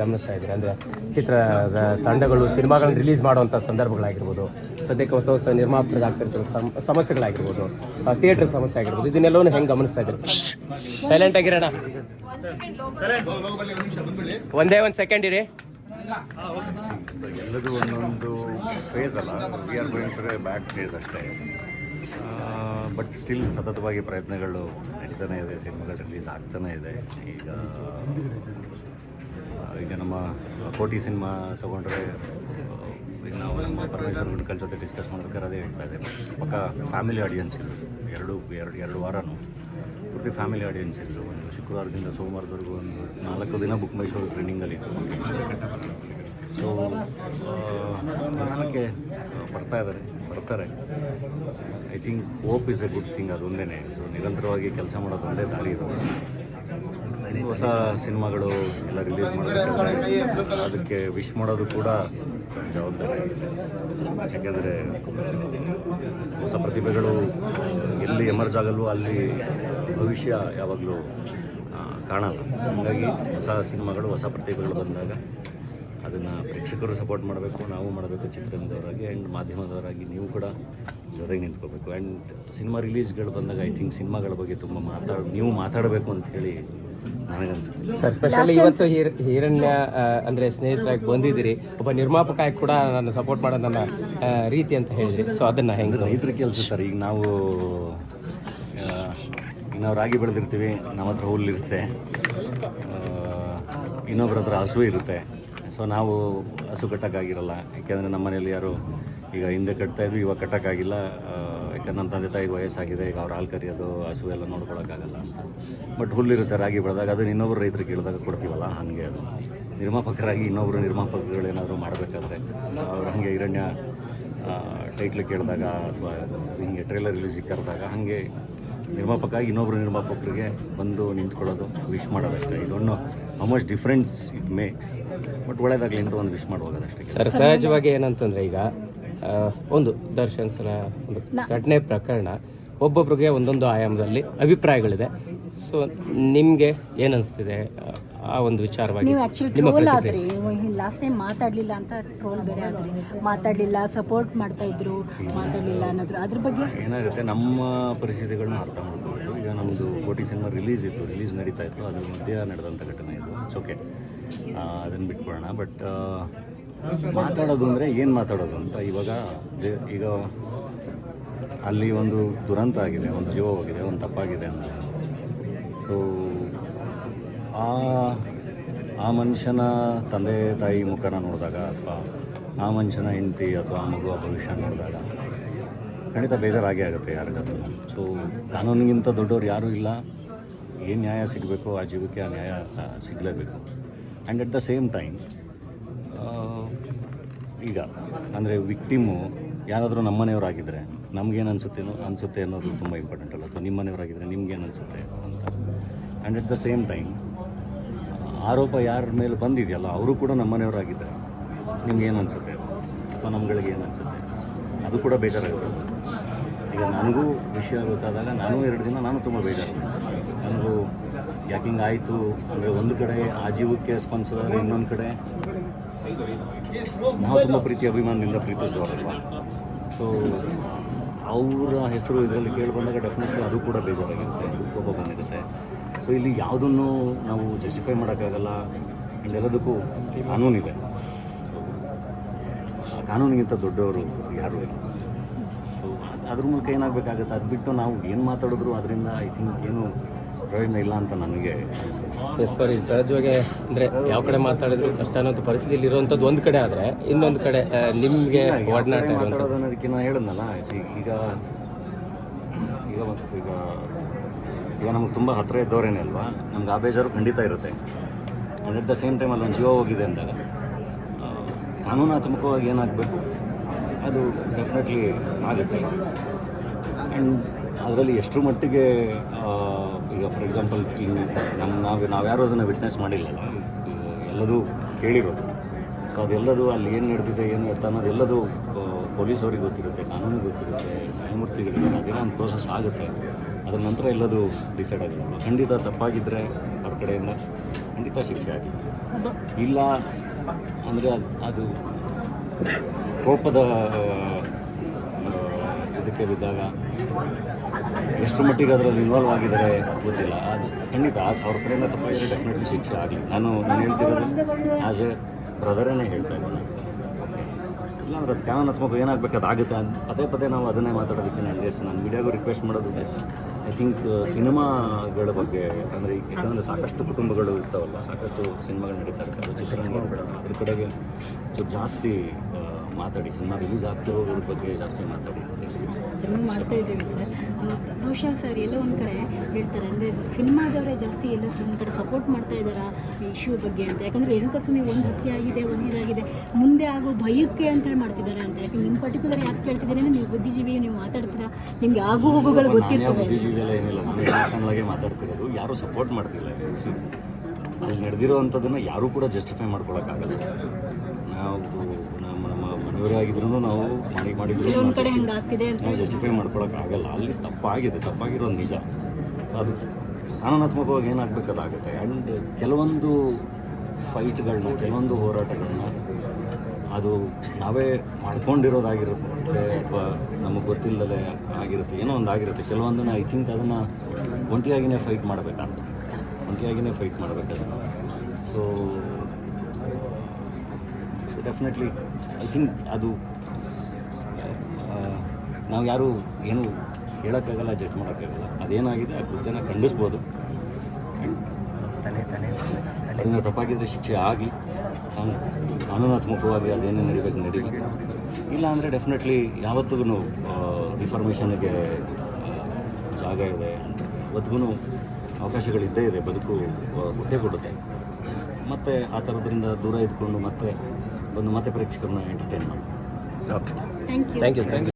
ಗಮನಿಸ್ತಾ ಇದ್ದೀರಿ? ಅಂದರೆ ಚಿತ್ರ ತಂಡಗಳು ಸಿನಿಮಾಗಳನ್ನು ರಿಲೀಸ್ ಮಾಡುವಂಥ ಸಂದರ್ಭಗಳಾಗಿರ್ಬೋದು, ಸದ್ಯಕ್ಕೆ ಹೊಸ ಹೊಸ ನಿರ್ಮಾಪಕರಿಗೆ ಆಗ್ತಿರ್ತಿರೋ ಸಮ್ ಸಮಸ್ಯೆಗಳಾಗಿರ್ಬೋದು ಥಿಯೇಟರ್ ಸಮಸ್ಯೆ ಆಗಿರ್ಬೋದು ಇದನ್ನೆಲ್ಲವೂ ಹೆಂಗೆ ಗಮನಿಸ್ತಾ ಇದ್ದೀರಿ? ಸೈಲೆಂಟ್ ಆಗಿರೋಣ. ಒಂದೇ ಒಂದು ಸೆಕೆಂಡ್ ಇರಿ. ಎಲ್ಲದೂ ಒಂದೊಂದು ಫೇಸ್ ಅಲ್ಲ. We are going to back phase ಅಷ್ಟೇ. ಬಟ್ ಸ್ಟಿಲ್ ಸತತವಾಗಿ ಪ್ರಯತ್ನಗಳು ನಡೀತಾನೆ ಇದೆ. ಸಿನಿಮಾಗಳು ರಿಲೀಸ್ ಆಗ್ತಾನೆ ಇದೆ. ಈಗ ಈಗ ನಮ್ಮ ಕೋಟಿ ಸಿನಿಮಾ ತೊಗೊಂಡ್ರೆ ಈಗ ನಾವು ನಮ್ಮ ಪರಮೇಶ್ವರ್ ಗುಡ್ಕಲ್ ಜೊತೆ ಡಿಸ್ಕಸ್ ಮಾಡ್ಬೇಕಾದ್ರೆ ಅದೇ ಹೇಳ್ತಾ ಇದೆ ಪಕ್ಕ ಫ್ಯಾಮಿಲಿ ಆಡಿಯನ್ಸ್ ಇದು ಎರಡು ಎರಡು ಎರಡು ವಾರನೂ ಪೂರ್ತಿ ಫ್ಯಾಮಿಲಿ ಆಡಿಯನ್ಸ್ ಇದ್ದರು ಒಂದು ಶುಕ್ರವಾರದಿಂದ ಸೋಮವಾರದವರೆಗೂ ಒಂದು ನಾಲ್ಕು ದಿನ ಬುಕ್ ಮೈ ಶೋ ಟ್ರೆಂಡಿಂಗಲ್ಲಿ ಇತ್ತು ಸೊ ನಿಧಾನಕ್ಕೆ ಬರ್ತಾ ಇದ್ದಾರೆ, ಬರ್ತಾರೆ. I think hope is a good thing ಅದೊಂದೇ ಸೊ ನಿರಂತರವಾಗಿ ಕೆಲಸ ಮಾಡೋದು ಒಂದೇ ದಾರಿ ಇರೋದು. ಹೊಸ ಸಿನಿಮಾಗಳು ಎಲ್ಲ ರಿಲೀಸ್ ಮಾಡಬೇಕಾದ್ರೆ ಅದಕ್ಕೆ ವಿಶ್ ಮಾಡೋದು ಕೂಡ ಜವಾಬ್ದಾರಿ ಯಾಕೆಂದರೆ ಹೊಸ ಪ್ರತಿಭೆಗಳು ಎಲ್ಲಿ ಎಮರ್ಜ್ ಆಗಲ್ವೋ ಅಲ್ಲಿ ಭವಿಷ್ಯ ಯಾವಾಗಲೂ ಕಾಣಲ್ಲ. ಹಾಗಾಗಿ ಹೊಸ ಸಿನಿಮಾಗಳು, ಹೊಸ ಪ್ರತಿಭೆಗಳು ಬಂದಾಗ ಅದನ್ನು ಪ್ರೇಕ್ಷಕರು ಸಪೋರ್ಟ್ ಮಾಡಬೇಕು, ನಾವು ಮಾಡಬೇಕು ಚಿತ್ರರಂಗದವರಾಗಿ ಆ್ಯಂಡ್ ಮಾಧ್ಯಮದವರಾಗಿ ನೀವು ಕೂಡ ಜೊತೆಗೆ ನಿಂತ್ಕೋಬೇಕು. ಆ್ಯಂಡ್ ಸಿನಿಮಾ ರಿಲೀಸ್ಗಳು ಬಂದಾಗ ಐ ಥಿಂಕ್ ಸಿನಿಮಾಗಳ ಬಗ್ಗೆ ತುಂಬ ಮಾತಾಡ, ನೀವು ಮಾತಾಡಬೇಕು ಅಂತ ಹೇಳಿ ಸರ್ ಸ್ಪೆಷಲಿ ಇವತ್ತು ಹೀರ ಹಿರಣ್ಯ ಅಂದ್ರೆ ಸ್ನೇಹಿತರಾಗಿ ಬಂದಿದ್ದೀರಿ. ಒಬ್ಬ ನಿರ್ಮಾಪಕ ಆಗಿ ಕೂಡ ನನ್ನ ಸಪೋರ್ಟ್ ಮಾಡೋ ನನ್ನ ರೀತಿ ಅಂತ ಹೇಳಿದ್ರಿ. ಸೊ ಅದನ್ನ ಹೆಂಗೆ ರೈತರ ಕೆಲಸ ಸರ್ ಈಗ ನಾವು ನಾವು ರಾಗಿ ಬೆಳೆದಿರ್ತೀವಿ ನಮ್ಮ ಹತ್ರ ಹುಲ್ಲಿರುತ್ತೆ ಇನ್ನೊಬ್ಬರ ಹತ್ರ ಹಸು ಇರುತ್ತೆ. ಸೊ ನಾವು ಹಸು ಕಟ್ಟೋಕ್ಕಾಗಿರಲ್ಲ ಯಾಕೆಂದರೆ ನಮ್ಮ ಮನೇಲಿ ಯಾರು ಈಗ ಹಿಂದೆ ಕಟ್ತಾ ಇದ್ವಿ ಇವಾಗ ಕಟ್ಟೋಕ್ಕಾಗಿಲ್ಲ ಯಾಕಂದ್ರೆ ನಮ್ಮ ತಂದೆ ತಾಯಿಗೆ ವಯಸ್ಸಾಗಿದೆ, ಈಗ ಅವ್ರು ಹಾಲು ಕರಿಯೋದು, ಹಸು ಎಲ್ಲ ನೋಡ್ಕೊಳೋಕ್ಕಾಗಲ್ಲ ಬಟ್ ಹುಲ್ಲಿರುತ್ತೆ, ರಾಗಿ ಬೆಳೆದಾಗ ಅದನ್ನ ಇನ್ನೊಬ್ರು ರೈತರಿಗೆ ಕೇಳಿದಾಗ ಕೊಡ್ತೀವಲ್ಲ, ಹಾಗೆ ಅದು. ನಿರ್ಮಾಪಕರಾಗಿ ಇನ್ನೊಬ್ಬರು ನಿರ್ಮಾಪಕಗಳು ಏನಾದರೂ ಮಾಡಬೇಕಾದ್ರೆ ಅವ್ರು ಹಾಗೆ ಹಿರಣ್ಯ ಟೈಟ್ಲ್ ಕೇಳಿದಾಗ ಅಥವಾ ಹಿಂಗೆ ಟ್ರೇಲರ್ ರಿಲೀಸಿಗೆ ಕರೆದಾಗ ಹಾಗೆ ನಿರ್ಮಾಪಕ ಇನ್ನೊಬ್ಬರು ಇನ್ನೊಬ್ರು ನಿರ್ಮಾಪಕರಿಗೆ ಬಂದು ನಿಂತ್ಕೊಳ್ಳೋದು ವಿಶ್ ಮಾಡೋದಷ್ಟೇ. ಇದೊಂದು almost difference it makes but ಒಳ್ಳೇದಾಗಲಿ ಅಂತ ಒಂದು ವಿಶ್ ಮಾಡುವಾಗದಷ್ಟೇ ಸರ್ ಸಹಜವಾಗಿ ಏನಂತಂದರೆ ಈಗ ಒಂದು ದರ್ಶನ್ ಸರ ಒಂದು ಘಟನೆ ಪ್ರಕರಣ ಒಬ್ಬೊಬ್ರಿಗೆ ಒಂದೊಂದು ಆಯಾಮದಲ್ಲಿ ಅಭಿಪ್ರಾಯಗಳಿದೆ. ಸೊ ನಿಮಗೆ ಏನು ಆ- ಆ ಒಂದು ವಿಚಾರವಾಗಿ ನೀವು ಆ್ಯಕ್ಚುಲಿ ಟ್ರೋಲ್ ಆದ್ರಿ. ಲಾಸ್ಟ್ ಟೈಮ್ ಮಾತಾಡಲಿಲ್ಲ ಅಂತ ಟ್ರೋಲ್ ಬೇರೆ ಆದ್ರಿ. ಮಾತಾಡಲಿಲ್ಲ ಸಪೋರ್ಟ್ ಮಾಡ್ತಾ ಇದ್ರು. ಮಾತಾಡಲಿಲ್ಲ ಅನ್ನೋದ್ರು ಅದ್ರ ಬಗ್ಗೆ? ಏನಾಗುತ್ತೆ ನಮ್ಮ ಪರಿಸ್ಥಿತಿಗಳನ್ನ ಅರ್ಥ ಮಾಡ್ಕೊಂಡು ಈಗ ನಮ್ಮದು ಕೋಟಿ ಸಿನಿಮಾ ರಿಲೀಸ್ ಇತ್ತು. ರಿಲೀಸ್ ನಡೀತಾ ಇತ್ತು. ಅದ್ರ ಮಧ್ಯ ನಡೆದಂಥ ಘಟನೆ ಇದು. ಇಟ್ಸ್ ಓಕೆ ಅದನ್ನು ಬಿಟ್ಕೊಳ್ಳೋಣ ಬಟ್ ಮಾತಾಡೋದು ಅಂದರೆ ಏನು ಮಾತಾಡೋದು ಅಂತ ಇವಾಗ ದೇ- ಈಗ ಅಲ್ಲಿ ಒಂದು ದುರಂತ ಆಗಿದೆ ಒಂದು ಜೀವ ಹೋಗಿದೆ ಒಂದು ತಪ್ಪಾಗಿದೆ ಅಂತ. ಸೊ ಆ ಆ ಮನುಷ್ಯನ ತಂದೆ ತಾಯಿ ಮುಖನ ನೋಡಿದಾಗ ಅಥವಾ ಆ ಮನುಷ್ಯನ ಹೆಂಡತಿ ಅಥವಾ ಆ ಮಗುವ ಭವಿಷ್ಯ ನೋಡಿದಾಗ ಖಂಡಿತ ಬೇಜಾರಾಗೇ ಆಗುತ್ತೆ ಯಾರಿಗಾದ್ರೂ ಸೊ ಕಾನೂನಿಗಿಂತ ದೊಡ್ಡವ್ರು ಯಾರೂ ಇಲ್ಲ. ಏನು ನ್ಯಾಯ ಸಿಗಬೇಕು, ಆ ಜೀವಕ್ಕೆ ಆ ನ್ಯಾಯ ಸಿಗಲೇಬೇಕು. And at the same time ಈಗ ಅಂದರೆ ವಿಕ್ಟಿಮು ಯಾರಾದರೂ ನಮ್ಮನೆಯವರಾಗಿದ್ದರೆ ನಮಗೇನು ಅನಿಸುತ್ತೇನೋ, ಅನಿಸುತ್ತೆ ಅನ್ನೋದು ತುಂಬ ಇಂಪಾರ್ಟೆಂಟ್ ಅಲ್ಲ ಅಥವಾ ನಿಮ್ಮನೆಯವರಾಗಿದ್ದರೆ ನಿಮ್ಗೇನು ಅನಿಸುತ್ತೆ ಅಂತ and at the same time ಆರೋಪ ಯಾರ ಮೇಲೆ ಬಂದಿದೆಯಲ್ಲ, ಅವರು ಕೂಡ ನಮ್ಮ ಮನೆಯವರಾಗಿದ್ದಾರೆ ನಿಮ್ಗೇನು ಅನಿಸುತ್ತೆ? ಅಥವಾ ನಮ್ಗಳಿಗೆ ಏನು ಅನಿಸುತ್ತೆ? ಅದು ಕೂಡ ಬೇಜಾರಾಗುತ್ತೆ. ಈಗ ನನಗೂ ವಿಷಯ ಗೊತ್ತಾದಾಗ ನಾನು ಎರಡು ದಿನ ನಾನು ತುಂಬ ಬೇಜಾರು. ನನಗೂ ಯಾಕೆ ಹಿಂಗೆ ಆಯಿತು? ಅಂದರೆ ಒಂದು ಕಡೆ ಆ ಜೀವಕ್ಕೆ ಸ್ಪಂದಿಸಿದ್ರೆ ಇನ್ನೊಂದು ಕಡೆ. ನಾವು ತುಂಬ ಪ್ರೀತಿ, ಅಭಿಮಾನದಿಂದ ಪ್ರೀತಿಸಿದವರಲ್ವ? ಸೊ ಅವರ ಹೆಸರು ಇದರಲ್ಲಿ ಕೇಳಿ ಬಂದಾಗ ಡೆಫಿನೆಟ್ಲಿ ಅದು ಕೂಡ ಬೇಜಾರಾಗಿರುತ್ತೆ, ಕೋಪ ಬಂದಿರುತ್ತೆ. ಸೊ ಇಲ್ಲಿ ಯಾವುದನ್ನು ನಾವು ಜಸ್ಟಿಫೈ ಮಾಡೋಕ್ಕಾಗಲ್ಲ ಇದೆಲ್ಲದಕ್ಕೂ ಎಲ್ಲದಕ್ಕೂ ಕಾನೂನಿದೆ. ಆ ಕಾನೂನಿಗಿಂತ ದೊಡ್ಡವರು ಯಾರು ಇಲ್ಲ. ಸೊ ಅದ್ರ ಮೂಲಕ ಏನಾಗಬೇಕಾಗುತ್ತೆ? ಅದು ಬಿಟ್ಟು ನಾವು ಏನು ಮಾತಾಡಿದ್ರು ಅದರಿಂದ ಐ ಥಿಂಕ್ ಏನು ಪ್ರಯೋಜನ ಇಲ್ಲ ಅಂತ ನನಗೆ ಸರಿ ಎಸ್ ಸರ್ ಸಹಜವಾಗಿ ಅಂದರೆ ಯಾವ ಕಡೆ ಮಾತಾಡಿದ್ರು ಕಷ್ಟ ಅನ್ನೋದು ಪರಿಸ್ಥಿತಿಯಲ್ಲಿ ಇರುವಂಥದ್ದು ಒಂದು ಕಡೆ ಆದರೆ ಇನ್ನೊಂದು ಕಡೆ ನಿಮಗೆ ಒಡನಾಟ ಮಾತಾಡೋದು ಅನ್ನೋದಕ್ಕೆ ನಾನು ಹೇಳಿದ್ನಲ್ಲ ಈಗ ಈಗ ಈಗ ಈಗ ನಮ್ಗೆ ತುಂಬ ಹತ್ತಿರ ಇದ್ದವರೇನೆ ಅಲ್ವಾ? ನಮ್ಗೆ ಆ ಬೇಜಾರು ಖಂಡಿತ ಇರುತ್ತೆ. And at the same time ಅಲ್ಲಿ ಒಂದು ಜೀವ ಹೋಗಿದೆ ಅಂದಾಗ ಕಾನೂನಾತ್ಮಕವಾಗಿ ಏನಾಗಬೇಕು? ಅದು ಡೆಫಿನೆಟ್ಲಿ ಆಗುತ್ತೆ. ಆ್ಯಂಡ್ ಅದರಲ್ಲಿ ಎಷ್ಟರ ಮಟ್ಟಿಗೆ ಈಗ ಫಾರ್ ಎಕ್ಸಾಂಪಲ್ ಈಗ ನಮ್ಮ ನಾವು ನಾವು ಯಾರು ಅದನ್ನು ವಿಟ್ನೆಸ್ ಮಾಡಿಲ್ಲಲ್ಲ? ಎಲ್ಲದೂ ಕೇಳಿರೋದು. ಸೊ ಅದೆಲ್ಲದೂ ಅಲ್ಲಿ ಏನು ನಡೆದಿದೆ, ಏನು ಎತ್ತ ಅನ್ನೋದೆಲ್ಲದೂ ಪೊಲೀಸವ್ರಿಗೆ ಗೊತ್ತಿರುತ್ತೆ ಕಾನೂನು ಗೊತ್ತಿರುತ್ತೆ ನ್ಯಾಯಮೂರ್ತಿಗಳಿಗೆ ಅದೇನೋ ಒಂದು ಪ್ರೋಸೆಸ್ ಆಗುತ್ತೆ. ಅದರ ನಂತರ ಎಲ್ಲದೂ ಡಿಸೈಡ್ ಆಗುತ್ತೆ. ಖಂಡಿತ ತಪ್ಪಾಗಿದ್ದರೆ ಅವ್ರ ಕಡೆಯಿಂದ ಖಂಡಿತ ಶಿಕ್ಷೆ ಆಗುತ್ತೆ ಇಲ್ಲ ಅಂದರೆ ಅದು ಕೋಪದ ಇದಕ್ಕೆ ಬಿದ್ದಾಗ ಎಷ್ಟು ಮಟ್ಟಿಗೆ ಅದರಲ್ಲಿ ಇನ್ವಾಲ್ವ್ ಆಗಿದ್ದಾರೆ ಗೊತ್ತಿಲ್ಲ. ಅದು ಖಂಡಿತ ಆ- ಅವ್ರ ಕಡೆಯಿಂದ ತಪ್ಪಾಗಿದ್ದರೆ ಡೆಫಿನೆಟ್ಲಿ ಶಿಕ್ಷೆ ಆಗಲಿ. ನಾನು ನಾನು ಹೇಳ್ತಿರೋದು ಆ್ಯಸ್ ಎ ಬ್ರದರೇ ಹೇಳ್ತಾ ಇದ್ದೀನಿ. ಇಲ್ಲಾಂದ್ರೆ ಅದು ಕಾನೂನಾತ್ಮಕ ಏನಾಗಬೇಕು ಅದಾಗುತ್ತೆ ಅಂತ. ಪದೇ ಪದೇ ನಾವು ಅದನ್ನೇ ಮಾತಾಡೋದಕ್ಕೆ ನಾನು ಎಸ್ ನಾನು ಮೀಡಿಯಾಗೂ ರಿಕ್ವೆಸ್ಟ್ ಮಾಡೋದು ಎಸ್ ಐ ಥಿಂಕ್ ಸಿನಿಮಾಗಳ ಬಗ್ಗೆ ಅಂದರೆ ಯಾಕಂದರೆ ಸಾಕಷ್ಟು ಕುಟುಂಬಗಳು ಇರ್ತಾವಲ್ಲ ಸಾಕಷ್ಟು ಸಿನಿಮಾಗಳು ನಡೀತಾ ಇರ್ತಾವೆ ಚಿತ್ರರಂಗ ಅದ್ರ ಕಡೆಗೆ ಜಾಸ್ತಿ ಮಾತಾಡಿ ಸಿನಿಮಾ ರಿಲೀಸ್ ಆಗ್ತಿರೋದ್ರ ಬಗ್ಗೆ ಜಾಸ್ತಿ ಮಾತಾಡಿ ಮಾಡ್ತಾ ಇದ್ದೀವಿ ಸರ್. ಬಹುಶಃ ಸರ್ ಎಲ್ಲ ಒಂದು ಕಡೆ ಹೇಳ್ತಾರೆ ಅಂದರೆ ಸಿನಿಮಾದವರೇ ಜಾಸ್ತಿ ಎಲ್ಲ ಒಂದು ಕಡೆ ಸಪೋರ್ಟ್ ಮಾಡ್ತಾ ಇದ್ದಾರಾ ಈ ಇಶ್ಯೂ ಬಗ್ಗೆ ಅಂತ. ಯಾಕಂದರೆ ರೇಣುಕಾ ನೀವು ಒಂದು ಹತ್ಯೆ ಆಗಿದೆ ಒಂದು ಇದಾಗಿದೆ. ಮುಂದೆ ಆಗೋ ಭಯಕ್ಕೆ ಅಂತೇಳಿ ಮಾಡ್ತಿದ್ದಾರೆ ಅಂತ. ಯಾಕೆ ನಿಮ್ಮ ಪರ್ಟಿಕ್ಯುಲರ್ ಯಾಕೆ ಕೇಳ್ತಿದ್ದೀರಿ ಅಂದರೆ ನೀವು ಬುದ್ಧಿಜೀವಿ ನೀವು ಮಾತಾಡ್ತೀರಾ? ನಿಮಗೆ ಆಗು ಹೋಗುಗಳು ಗೊತ್ತಿರ್ತವೆ ಬುದ್ಧಿಜೀವಿ ಏನಿಲ್ಲ. ನಾನು ಮಾತಾಡ್ತಿರೋದು. ಯಾರೂ ಸಪೋರ್ಟ್ ಮಾಡ್ತಿಲ್ಲ ಅಲ್ಲಿ ನಡೆದಿರೋ ಅಂಥದ್ದನ್ನು ಯಾರೂ ಕೂಡ ಜಸ್ಟಿಫೈ ಮಾಡ್ಕೊಳಕ್ಕಾಗಲ್ಲ. ನಾವು ಮನೆಯವರೇ ಆಗಿದ್ರು ನಾವು ಮಾಡಿ ಮಾಡಿದ್ರು ನಾವು ಜಸ್ಟಿಫೈ ಮಾಡ್ಕೊಳಕ್ಕಾಗಲ್ಲ. ಅಲ್ಲಿ ತಪ್ಪಾಗಿದೆ ತಪ್ಪಾಗಿರೋದು ನಿಜ. ಅದು ಕಾನೂನಾತ್ಮಕವಾಗಿ ಏನಾಗಬೇಕಾಗುತ್ತೆ ಆ್ಯಂಡ್ ಕೆಲವೊಂದು ಫೈಟ್ಗಳನ್ನ ಕೆಲವೊಂದು ಹೋರಾಟಗಳನ್ನ ಅದು ನಾವೇ ಮಾಡ್ಕೊಂಡಿರೋದಾಗಿರುತ್ತೆ ಅಥವಾ ನಮಗೆ ಗೊತ್ತಿಲ್ಲದೆ ಆಗಿರುತ್ತೆ. ಏನೋ ಒಂದು ಆಗಿರುತ್ತೆ. ಕೆಲವೊಂದನ್ನು ಐ ಥಿಂಕ್ ಅದನ್ನು ಒಂಟಿಯಾಗಿನೇ ಫೈಟ್ ಮಾಡಬೇಕಂತ ಒಂಟಿಯಾಗಿನೇ ಫೈಟ್ ಮಾಡಬೇಕದನ್ನು ಸೊ ಡೆಫಿನೆಟ್ಲಿ ಐ ಥಿಂಕ್ ಅದು ನಾವು ಯಾರು ಏನು ಹೇಳೋಕ್ಕಾಗಲ್ಲ ಜಡ್ಜ್ ಮಾಡೋಕ್ಕಾಗಲ್ಲ. ಅದೇನಾಗಿದೆ ಆ ಕೃತ್ಯನ ಖಂಡಿಸ್ಬೋದು. ಅದನ್ನು ತಪ್ಪಾಗಿದ್ದರೆ ಶಿಕ್ಷೆ ಆಗಲಿ. ಕಾನೂನಾತ್ಮಕವಾಗಿ ಅದೇನೇ ನಡಿಬೇಕು ನಡೀಲಿ. ಇಲ್ಲ ಅಂದರೆ ಡೆಫಿನೆಟ್ಲಿ ಯಾವತ್ತಿಗೂ ರಿಫಾರ್ಮೇಷನ್ಗೆ ಜಾಗ ಇದೆ. ಇವತ್ತಿಗೂ ಅವಕಾಶಗಳಿದ್ದೇ ಇದೆ ಬದುಕು ಕೊಟ್ಟೇ ಕೊಡುತ್ತೆ. ಮತ್ತು ಆ ಥರದ್ರಿಂದ ದೂರ ಇದ್ಕೊಂಡು ಮತ್ತೆ ಬಂದು ಮತ್ತೆ ಪ್ರೇಕ್ಷಕರನ್ನ ಎಂಟರ್ಟೈನ್ ಮಾಡಿ. Okay thank you thank you thank you